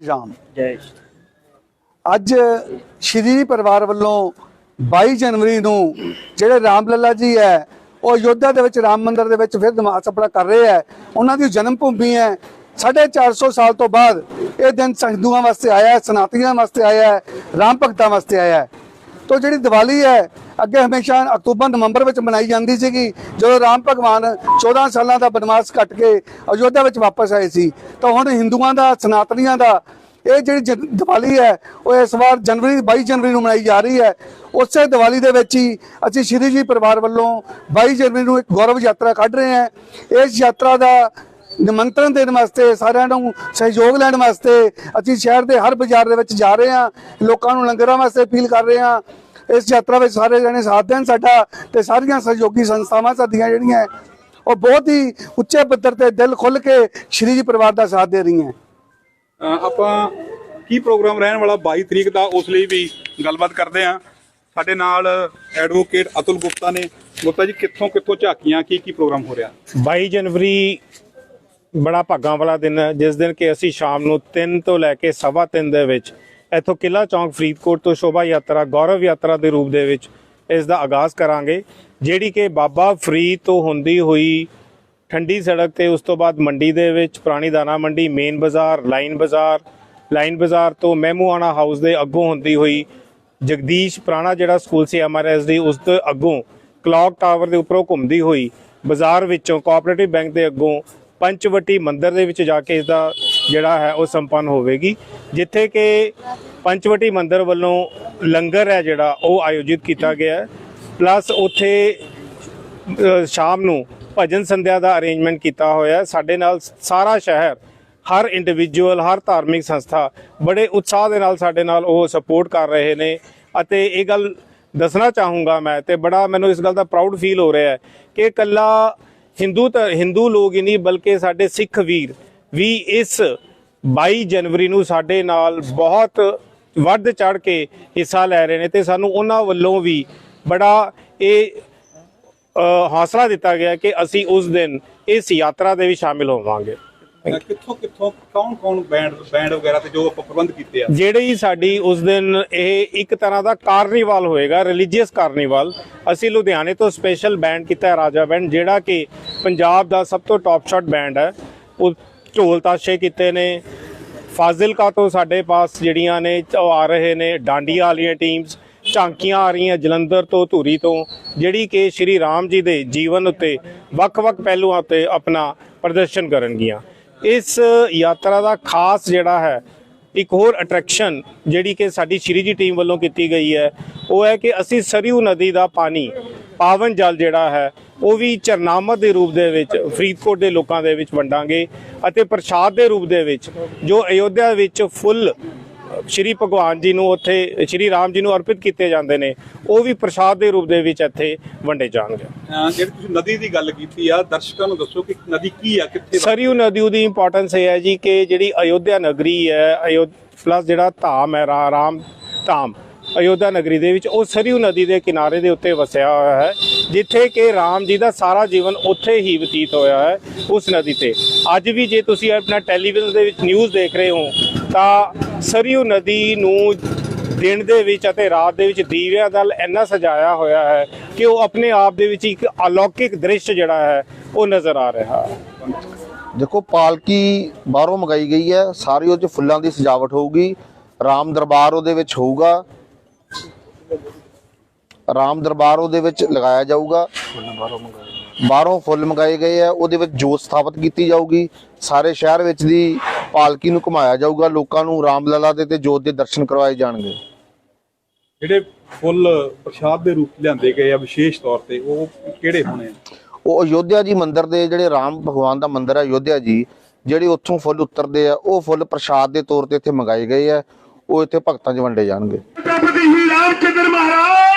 ਰਾਮ ਜੈ ਅੱਜ ਸ਼੍ਰੀ ਪਰਿਵਾਰ ਵੱਲੋਂ 22 ਜਨਵਰੀ ਨੂੰ ਜਿਹੜੇ ਰਾਮ ਲੱਲਾ ਜੀ ਹੈ ਉਹ ਅਯੋਧਿਆ ਦੇ ਵਿੱਚ ਰਾਮ ਮੰਦਿਰ ਦੇ ਵਿੱਚ ਫਿਰ ਨਮਾਜ਼ ਆਪਣਾ ਕਰ ਰਹੇ ਹੈ। ਉਹਨਾਂ ਦੀ ਜਨਮ ਭੂਮੀ ਹੈ 450 ਸਾਲ ਤੋਂ ਬਾਅਦ ਇਹ ਦਿਨ ਹਿੰਦੂਆਂ ਵਾਸਤੇ ਆਇਆ ਹੈ ਸਨਾਤਨੀਆਂ ਵਾਸਤੇ ਆਇਆ ਹੈ ਰਾਮ ਭਗਤਾਂ ਵਾਸਤੇ ਆਇਆ ਹੈ। ਤੋ ਜਿਹੜੀ ਦੀਵਾਲੀ ਹੈ ਅੱਗੇ ਹਮੇਸ਼ਾ ਅਕਤੂਬਰ, ਨਵੰਬਰ ਵਿੱਚ ਮਨਾਈ ਜਾਂਦੀ ਸੀਗੀ, ਜਦੋਂ ਰਾਮ ਭਗਵਾਨ 14 ਸਾਲਾਂ ਦਾ ਬਨਵਾਸ ਕੱਟ ਕੇ ਅਯੋਧਿਆ ਵਿੱਚ ਵਾਪਸ ਆਏ ਸੀ। ਤਾਂ ਹੁਣ ਹਿੰਦੂਆਂ ਦਾ, ਸਨਾਤਨੀਆਂ ਦਾ, ਇਹ ਜਿਹੜੀ ਜਨ- ਦੀਵਾਲੀ ਹੈ, ਉਹ ਇਸ ਵਾਰ ਜਨਵਰੀ 22 ਜਨਵਰੀ ਨੂੰ ਮਨਾਈ ਜਾ ਰਹੀ ਹੈ। ਉਸੇ ਦੀਵਾਲੀ ਦੇ ਵਿੱਚ ਹੀ ਅਸੀਂ ਸ਼੍ਰੀ ਜੀ ਪਰਿਵਾਰ ਵੱਲੋਂ 22 ਜਨਵਰੀ ਨੂੰ ਇੱਕ ਗੌਰਵ ਯਾਤਰਾ ਕੱਢ ਰਹੇ ਹਾਂ। ਇਸ ਯਾਤਰਾ ਦਾ ਨਿਮੰਤਰਣ ਦੇਣ ਵਾਸਤੇ ਸਾਰਿਆਂ ਨੂੰ ਸਹਿਯੋਗ ਲੈਣ ਵਾਸਤੇ ਅਸੀਂ ਸ਼ਹਿਰ ਦੇ ਹਰ ਬਾਜ਼ਾਰ ਦੇ ਵਿੱਚ ਜਾ ਰਹੇ ਹਾਂ। ਲੋਕਾਂ ਨੂੰ ਲੰਗਰਾਂ ਵਾਸਤੇ ਅਪੀਲ ਕਰ ਰਹੇ ਹਾਂ। ਇਸ ਯਾਤਰਾ ਵਿੱਚ ਸਾਰੇ ਜਣੇ ਸਾਥ ਦੇਣ ਸਾਡਾ ਤੇ ਸਾਰੀਆਂ ਸਹਿਯੋਗੀ ਸੰਸਥਾਵਾਂ ਸਾਡੀਆਂ ਜਿਹੜੀਆਂ ਉਹ ਬਹੁਤ ਹੀ ਉੱਚੇ ਪੱਧਰ ਤੇ ਦਿਲ ਖੁੱਲ ਕੇ ਸ਼੍ਰੀ ਜੀ ਪਰਿਵਾਰ ਦਾ ਸਾਥ ਦੇ ਰਹੀਆਂ। ਆਪਾਂ ਕੀ ਪ੍ਰੋਗਰਾਮ ਰਹਿਣ ਵਾਲਾ 22 ਤਰੀਕ ਦਾ ਉਸ ਲਈ ਵੀ ਗੱਲਬਾਤ ਕਰਦੇ ਆ ਸਾਡੇ ਨਾਲ ਐਡਵੋਕੇਟ ਅਤੁਲ ਗੁਪਤਾ ਨੇ। ਗੁਪਤਾ ਜੀ ਕਿੱਥੋਂ ਕਿੱਥੋਂ ਝਾਕੀਆਂ ਕੀ ਕੀ ਪ੍ਰੋਗਰਾਮ ਹੋ ਰਿਹਾ? 22 ਜਨਵਰੀ ਬੜਾ ਭਾਗਾਂ ਵਾਲਾ ਦਿਨ ਹੈ। ਜਿਸ ਦਿਨ ਕਿ ਅਸੀਂ ਸ਼ਾਮ ਨੂੰ 3 ਤੋਂ ਲੈ ਕੇ ਸਵਾ ਤਿੰਨ ਦੇ ਵਿੱਚ ਇੱਥੋਂ ਕਿਲਾ ਚੌਂਕ ਫਰੀਦਕੋਟ ਤੋਂ ਸ਼ੋਭਾ ਯਾਤਰਾ, ਗੌਰਵ ਯਾਤਰਾ ਦੇ ਰੂਪ ਦੇ ਵਿੱਚ ਇਸ ਦਾ ਆਗਾਜ਼ ਕਰਾਂਗੇ, ਜਿਹੜੀ ਕਿ ਬਾਬਾ ਫਰੀਦ ਤੋਂ ਹੁੰਦੀ ਹੋਈ ਠੰਡੀ ਸੜਕ ਤੇ ਉਸ ਤੋਂ ਬਾਅਦ ਮੰਡੀ ਦੇ ਵਿੱਚ ਪੁਰਾਣੀ ਦਾਣਾ ਮੰਡੀ, ਮੇਨ ਬਾਜ਼ਾਰ, ਲਾਈਨ ਬਾਜ਼ਾਰ ਲਾਈਨ ਬਾਜ਼ਾਰ ਤੋਂ ਮਹਿਮੂਆਣਾ ਹਾਊਸ ਦੇ ਅੱਗੋਂ ਹੁੰਦੀ ਹੋਈ ਜਗਦੀਸ਼ ਪੁਰਾਣਾ ਜਿਹੜਾ ਸਕੂਲ ਸੀ ਐਮਆਰਐਸਡੀ ਉਸ ਤੋਂ ਅੱਗੋਂ ਕਲੌਕ ਟਾਵਰ ਦੇ ਉੱਪਰੋਂ ਘੁੰਮਦੀ ਹੋਈ ਬਾਜ਼ਾਰ ਵਿੱਚੋਂ ਕੋਆਪਰੇਟਿਵ ਬੈਂਕ ਦੇ ਅੱਗੋਂ ਪੰਚਵਟੀ ਮੰਦਿਰ ਦੇ ਵਿੱਚ ਜਾ ਕੇ ਇਸ ਦਾ ਜਿਹੜਾ ਹੈ ਉਹ ਸੰਪੰਨ ਹੋਵੇਗੀ, ਜਿੱਥੇ ਕਿ ਪੰਚਵਟੀ ਮੰਦਿਰ ਵੱਲੋਂ ਲੰਗਰ ਹੈ ਜਿਹੜਾ, ਉਹ ਆਯੋਜਿਤ ਕੀਤਾ ਗਿਆ ਹੈ। ਪਲੱਸ ਉੱਥੇ ਸ਼ਾਮ ਨੂੰ ਭਜਨ ਸੰਧਿਆ ਦਾ ਅਰੇਂਜਮੈਂਟ ਕੀਤਾ ਹੋਇਆ ਹੈ। ਸਾਡੇ ਨਾਲ ਸਾਰਾ ਸ਼ਹਿਰ, ਹਰ ਇੰਡੀਵਿਜੂਅਲ ਹਰ ਧਾਰਮਿਕ ਸੰਸਥਾ ਬੜੇ ਉਤਸ਼ਾਹ ਦੇ ਨਾਲ ਸਾਡੇ ਨਾਲ ਉਹ ਸਪੋਰਟ ਕਰ ਰਹੇ ਨੇ। ਅਤੇ ਇਹ ਗੱਲ ਦੱਸਣਾ ਚਾਹੂੰਗਾ ਮੈਂ ਤੇ ਬੜਾ ਮੈਨੂੰ ਇਸ ਗੱਲ ਦਾ ਪ੍ਰਾਊਡ ਫੀਲ ਹੋ ਰਿਹਾ ਹੈ ਕਿ ਇਕੱਲਾ ਹਿੰਦੂ ਤਾਂ, ਹਿੰਦੂ ਲੋਕ ਹੀ ਨਹੀਂ, ਬਲਕਿ ਸਾਡੇ ਸਿੱਖ ਵੀਰ ਵੀ ਇਸ 22 ਜਨਵਰੀ ਨੂੰ ਸਾਡੇ ਨਾਲ ਬਹੁਤ ਵੱਧ ਚੜ ਕੇ ਹਿੱਸਾ ਲੈ ਰਹੇ ਨੇ ਤੇ ਸਾਨੂੰ ਉਹਨਾਂ ਵੱਲੋਂ ਵੀ ਬੜਾ ਇਹ ਹੌਸਲਾ ਦਿੱਤਾ ਗਿਆ ਕਿ ਅਸੀਂ ਉਸ ਦਿਨ ਇਸ ਯਾਤਰਾ ਦੇ ਵੀ ਸ਼ਾਮਿਲ ਹੋਵਾਂਗੇ। ਕਿੱਥੋਂ ਕਿੱਥੋਂ ਕੌਣ ਕੌਣ ਬੈਂਡ ਬੈਂਡ ਵਗੈਰਾ ਤੇ ਜੋ ਆਪਾਂ ਪ੍ਰਬੰਧ ਕੀਤੇ ਆ? ਜਿਹੜੀ ਸਾਡੀ ਉਸ ਦਿਨ ਇਹ ਇੱਕ ਤਰ੍ਹਾਂ ਦਾ ਕਾਰਨੀਵਾਲ ਹੋਏਗਾ ਰਿਲੀਜੀਅਸ ਕਾਰਨੀਵਾਲ ਅਸੀਂ ਲੁਧਿਆਣੇ ਤੋਂ ਸਪੈਸ਼ਲ ਬੈਂਡ ਕੀਤਾ ਹੈ ਰਾਜਾ ਬੈਂਡ ਜਿਹੜਾ ਕਿ ਪੰਜਾਬ ਦਾ ਸਭ ਤੋਂ ਟੌਪ ਸ਼ਾਟ ਬੈਂਡ ਹੈ। ਢੋਲ ਤਾਸ਼ੇ ਕੀਤੇ ਨੇ। ਫਾਜ਼ਿਲਕਾ ਤੋਂ ਸਾਡੇ ਪਾਸ ਜਿਹੜੀਆਂ ਨੇ, ਉਹ ਆ ਰਹੇ ਨੇ ਡਾਂਡੀਆਂ ਵਾਲੀਆਂ ਟੀਮਸ, ਝਾਂਕੀਆਂ ਆ ਰਹੀਆਂ ਜਲੰਧਰ ਤੋਂ, ਧੂਰੀ ਤੋਂ, ਜਿਹੜੀ ਕਿ ਸ਼੍ਰੀ ਰਾਮ ਜੀ ਦੇ ਜੀਵਨ ਉੱਤੇ ਵੱਖ-ਵੱਖ ਪਹਿਲੂਆਂ ਉੱਤੇ ਆਪਣਾ ਪ੍ਰਦਰਸ਼ਨ ਕਰਨਗੀਆਂ। ਇਸ ਯਾਤਰਾ ਦਾ ਖਾਸ ਜਿਹੜਾ ਹੈ, ਇੱਕ ਹੋਰ ਅਟਰੈਕਸ਼ਨ ਜਿਹੜੀ ਕਿ ਸਾਡੀ ਸ਼੍ਰੀ ਜੀ ਟੀਮ ਵੱਲੋਂ ਕੀਤੀ ਗਈ ਹੈ, ਉਹ ਹੈ ਕਿ ਅਸੀਂ ਸਰਯੂ ਨਦੀ ਦਾ ਪਾਣੀ ਪਾਵਨ ਜਲ ਜਿਹੜਾ ਹੈ ਉਹ ਵੀ ਚਰਨਾਮਤ ਦੇ ਰੂਪ ਦੇ ਵਿੱਚ ਫਰੀਦਕੋਟ ਦੇ ਲੋਕਾਂ ਦੇ ਵਿੱਚ ਵੰਡਾਂਗੇ ਅਤੇ ਪ੍ਰਸ਼ਾਦ ਦੇ ਰੂਪ ਦੇ ਵਿੱਚ ਜੋ ਅਯੋਧਿਆ ਵਿੱਚ ਫੁੱਲ ਸ਼੍ਰੀ ਭਗਵਾਨ ਜੀ ਨੂੰ ਉੱਥੇ ਸ਼੍ਰੀ ਰਾਮ ਜੀ ਨੂੰ ਅਰਪਿਤ ਕੀਤੇ ਜਾਂਦੇ ਨੇ ਉਹ ਵੀ ਪ੍ਰਸ਼ਾਦ ਦੇ ਰੂਪ ਦੇ ਵਿੱਚ ਇੱਥੇ ਵੰਡੇ ਜਾਣਗੇ। ਜਿਹੜੀ ਤੁਸੀਂ ਨਦੀ ਦੀ ਗੱਲ ਕੀਤੀ ਆ ਦਰਸ਼ਕਾਂ ਨੂੰ ਦੱਸੋ ਕਿ ਨਦੀ ਕੀ ਆ ਕਿੱਥੇ ਸਰਯੂ ਨਦੀ ਦੀ ਇੰਪੋਰਟੈਂਸ ਇਹ ਹੈ ਜੀ ਕਿ ਜਿਹੜੀ ਅਯੋਧਿਆ ਨਗਰੀ ਹੈ ਅਯੋਧ ਪਲੱਸ ਜਿਹੜਾ ਧਾਮ ਹੈ ਰਾਮ ਧਾਮ ਅਯੋਧਿਆ ਨਗਰੀ ਦੇ ਵਿੱਚ, ਉਹ ਸਰਯੂ ਨਦੀ ਦੇ ਕਿਨਾਰੇ ਦੇ ਉੱਤੇ ਵਸਿਆ ਹੋਇਆ ਹੈ, ਜਿੱਥੇ ਕਿ ਰਾਮ ਜੀ ਦਾ ਸਾਰਾ ਜੀਵਨ ਉੱਥੇ ਹੀ ਬਤੀਤ ਹੋਇਆ ਹੈ, ਉਸ ਨਦੀ ਤੇ। ਅੱਜ ਵੀ ਜੇ ਤੁਸੀਂ ਆਪਣਾ ਟੈਲੀਵਿਜ਼ਨ ਦੇ ਵਿੱਚ ਨਿਊਜ਼ ਦੇਖ ਰਹੇ ਹੋ, ਤਾਂ ਸਰਯੂ ਨਦੀ ਨੂੰ ਦਿਨ ਦੇ ਵਿੱਚ ਅਤੇ ਰਾਤ ਦੇ ਵਿੱਚ ਦੀਵਿਆਂ ਨਾਲ ਇੰਨਾ ਸਜਾਇਆ ਹੋਇਆ ਹੈ ਕਿ ਉਹ ਆਪਣੇ ਆਪ ਦੇ ਵਿੱਚ ਇੱਕ ਅਲੌਕਿਕ ਦ੍ਰਿਸ਼ ਜਿਹੜਾ ਹੈ, ਉਹ ਨਜ਼ਰ ਆ ਰਿਹਾ ਹੈ। ਦੇਖੋ, ਪਾਲਕੀ ਬਾਹਰੋਂ ਮੰਗਾਈ ਗਈ ਹੈ, ਸਾਰੀ ਉਹ 'ਚ ਫੁੱਲਾਂ ਦੀ ਸਜਾਵਟ ਹੋਊਗੀ, ਰਾਮ ਦਰਬਾਰ ਉਹਦੇ ਵਿੱਚ ਹੋਊਗਾ ਰਾਮ ਦਰਬਾਰ ਉਹਦੇ ਵਿੱਚ ਲਗਾਇਆ ਜਾਊਗਾ। ਬਾਹਰੋਂ ਫੁੱਲ ਮੰਗਾਏ ਗਏ ਆ ਉਹਦੇ ਵਿੱਚ ਜੋਤ ਸਥਾਪਿਤ ਕੀਤੀ ਜਾਊਗੀ। ਸਾਰੇ ਸ਼ਹਿਰ ਵਿੱਚ ਦੀ ਪਾਲਕੀ ਨੂੰ ਘੁਮਾਇਆ ਜਾਊਗਾ ਲੋਕਾਂ ਨੂੰ ਰਾਮ ਲਲਾ ਦੇ ਤੇ ਜੋਤ ਦੇ ਦਰਸ਼ਨ ਕਰਵਾਏ ਜਾਣਗੇ। ਜਿਹੜੇ ਫੁੱਲ ਪ੍ਰਸ਼ਾਦ ਦੇ ਰੂਪ ਲਿਆਂਦੇ ਗਏ ਆ ਵਿਸ਼ੇਸ਼ ਤੌਰ ਤੇ ਉਹ ਕਿਹੜੇ ਹੋਣੇ ਆ? ਉਹ ਅਯੋਧਿਆ ਜੀ ਮੰਦਿਰ ਦੇ ਜਿਹੜੇ ਰਾਮ ਭਗਵਾਨ ਦਾ ਮੰਦਿਰ ਹੈ ਅਯੋਧਿਆ ਜੀ ਜਿਹੜੇ ਉੱਥੋਂ ਫੁੱਲ ਉਤਰਦੇ ਆ ਉਹ ਫੁੱਲ ਪ੍ਰਸ਼ਾਦ ਦੇ ਤੌਰ ਤੇ ਇੱਥੇ ਮੰਗਾਏ ਗਏ ਆ ਉਹ ਇੱਥੇ ਭਗਤਾਂ 'ਚ ਵੰਡੇ ਜਾਣਗੇ। ਕਿਦਰ ਮਹਾਰਾਜ।